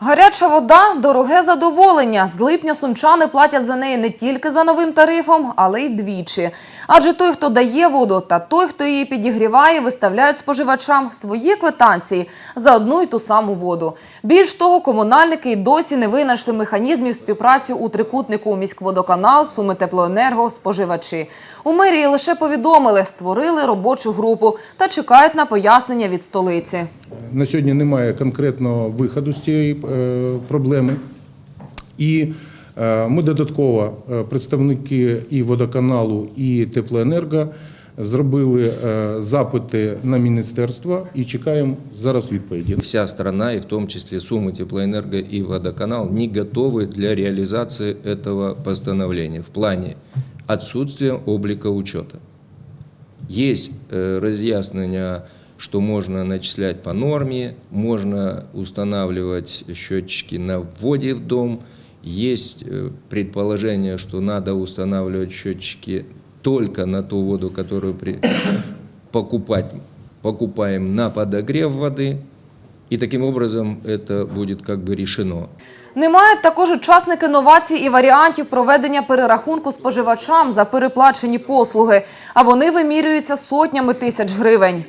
Гаряча вода дороге задоволення. З липня сумчани платять за неї не тільки за новим тарифом, але й двічі. Адже той, хто дає воду, та той, хто її підігріває, виставляють споживачам свої квитанції за одну й ту саму воду. Більш того, комунальники й досі не винайшли механізмів співпраці у трикутнику міськводоканал, суми теплоенерго, споживачі. У мерії лише повідомили, створили робочу групу та чекають на пояснення від столиці. На сьогодні немає конкретного виходу з цієї проблеми. І е, ми додатково, е, представники і водоканалу, і теплоенерго, зробили е, запити на міністерство і чекаємо зараз відповіді. Вся страна, и в том числе Сумы, Теплоэнерго и Водоканал, не готовы для реализации этого постановления в плане отсутствия облика учета. Есть э, разъяснение, что можно начислять по норме, можно устанавливать счетчики на вводе в дом, есть э, предположение, что надо устанавливать счетчики только на ту воду, которую при- покупать, покупаем на подогрев воды, и таким образом это будет как бы решено. Не мають також учасники новацій і варіантів проведення перерахунку споживачам за переплачені послуги, а вони вимірюються сотнями тисяч гривень.